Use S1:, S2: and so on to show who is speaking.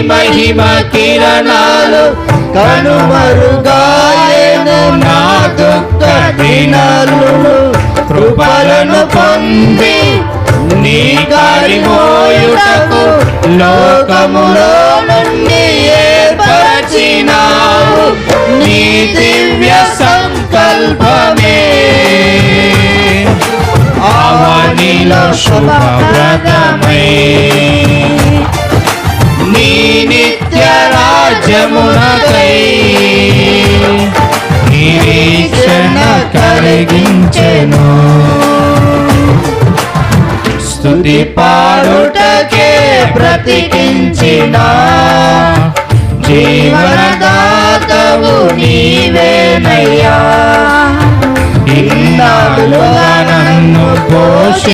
S1: మహిమ కిరణాలు కనుమరుగాయను నా దుఃఖ దినాలు. కృపలను పొంది నీ కారిమోయుటకు లోకములో నుండి ఏర్పరచినావు. నీ దివ్య సంకల్పమే. అవనిలో శుభప్రదమై. రాజ్యమునకై నిరీక్షణ కలిగించెను. స్థుతి పాడుటకే ప్రతికించిన జీవనదాతవు నీవేనయ్యా. ఇన్నాళ్ళుగా నన్ను పోషి